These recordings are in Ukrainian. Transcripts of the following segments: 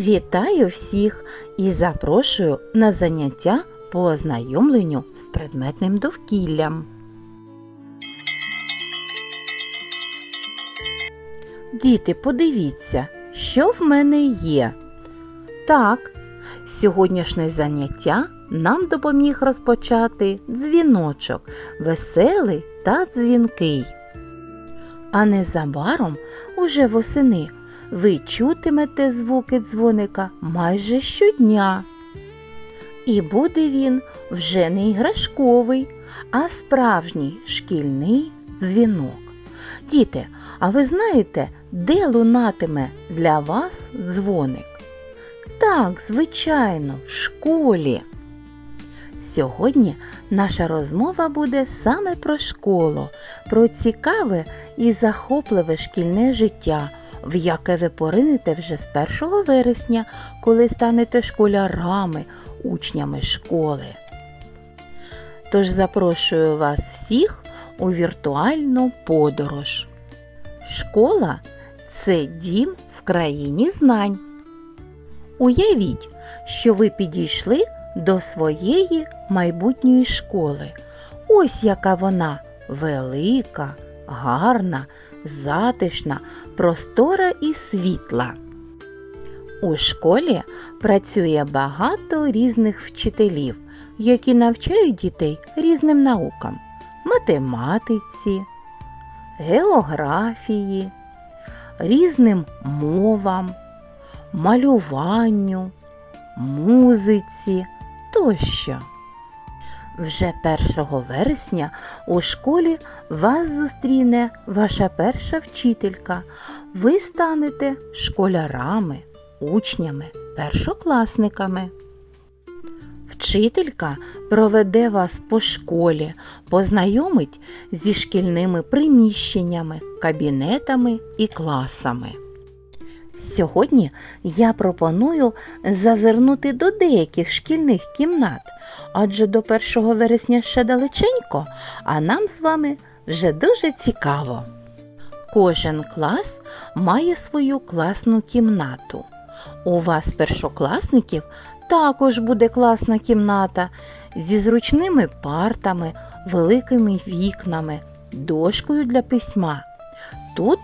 Вітаю всіх і запрошую на заняття по ознайомленню з предметним довкіллям. Діти, подивіться, що в мене є. Так, сьогоднішнє заняття нам допоміг розпочати дзвіночок, веселий та дзвінкий. А незабаром, уже восени, ви чутимете звуки дзвоника майже щодня. І буде він вже не іграшковий, а справжній шкільний дзвінок. Діти, а ви знаєте, де лунатиме для вас дзвоник? Так, звичайно, в школі. Сьогодні наша розмова буде саме про школу, про цікаве і захопливе шкільне життя, в яке ви поринете вже з 1 вересня, коли станете школярами, учнями школи. Тож запрошую вас всіх у віртуальну подорож. Школа це дім в країні знань. Уявіть, що ви підійшли до своєї майбутньої школи. Ось яка вона велика, гарна, затишна, простора і світла. У школі працює багато різних вчителів, які навчають дітей різним наукам математиці, географії, різним мовам, малюванню, музиці тощо. Вже 1 вересня у школі вас зустріне ваша перша вчителька. Ви станете школярами, учнями, першокласниками. Вчителька проведе вас по школі, познайомить зі шкільними приміщеннями, кабінетами і класами. Сьогодні я пропоную зазирнути до деяких шкільних кімнат, адже до 1 вересня ще далеченько, а нам з вами вже дуже цікаво. Кожен клас має свою класну кімнату. У вас, першокласників, також буде класна кімната зі зручними партами, великими вікнами, дошкою для письма. Тут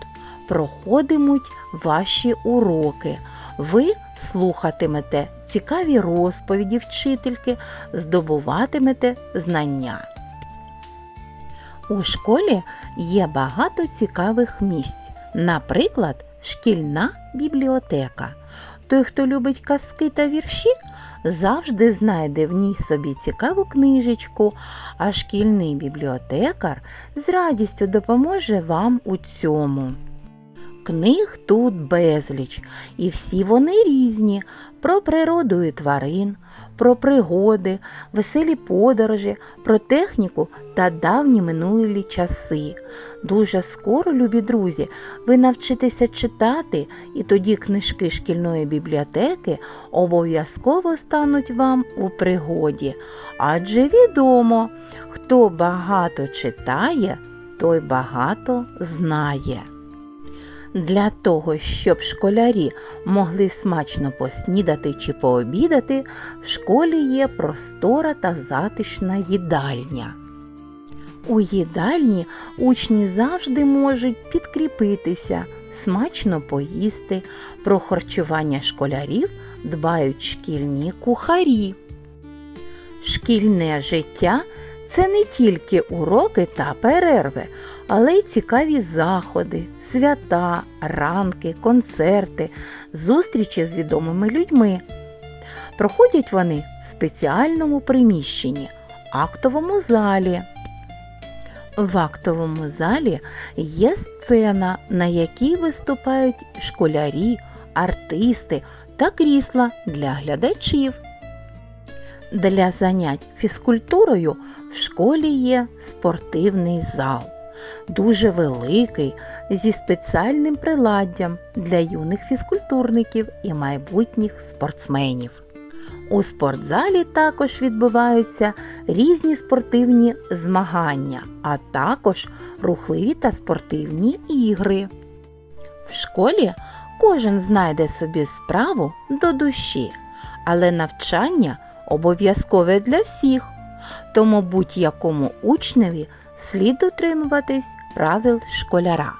проходимуть ваші уроки. Ви слухатимете цікаві розповіді вчительки, здобуватимете знання. У школі є багато цікавих місць, наприклад, шкільна бібліотека. Той, хто любить казки та вірші, завжди знайде в ній собі цікаву книжечку, а шкільний бібліотекар з радістю допоможе вам у цьому. Книг тут безліч, і всі вони різні про природу і тварин, про пригоди, веселі подорожі, про техніку та давні минулі часи. Дуже скоро, любі друзі, ви навчитеся читати, і тоді книжки шкільної бібліотеки обов'язково стануть вам у пригоді. Адже відомо, хто багато читає, той багато знає. Для того, щоб школярі могли смачно поснідати чи пообідати, в школі є простора та затишна їдальня. У їдальні учні завжди можуть підкріпитися, смачно поїсти. Про харчування школярів дбають шкільні кухарі. Шкільне життя це не тільки уроки та перерви, але й цікаві заходи, свята, ранки, концерти, зустрічі з відомими людьми. Проходять вони в спеціальному приміщенні, актовому залі. В актовому залі є сцена, на якій виступають школярі, артисти та крісла для глядачів. Для занять фізкультурою в школі є спортивний зал, дуже великий, зі спеціальним приладдям для юних фізкультурників і майбутніх спортсменів. У спортзалі також відбуваються різні спортивні змагання, а також рухливі та спортивні ігри. В школі кожен знайде собі справу до душі, але навчання обов'язкове для всіх, тому будь-якому учневі слід дотримуватись правил школяра.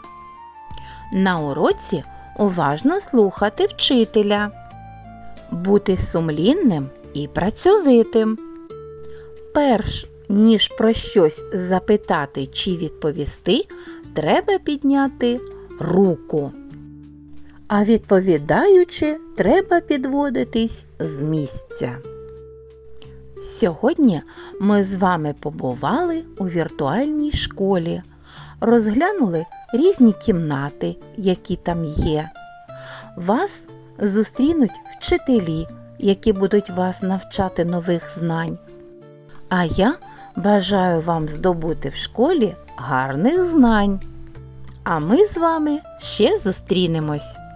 На уроці уважно слухати вчителя, бути сумлінним і працьовитим. Перш ніж про щось запитати чи відповісти, треба підняти руку. А відповідаючи, треба підводитись з місця. Сьогодні ми з вами побували у віртуальній школі, розглянули різні кімнати, які там є. Вас зустрінуть вчителі, які будуть вас навчати нових знань. А я бажаю вам здобути в школі гарних знань. А ми з вами ще зустрінемось.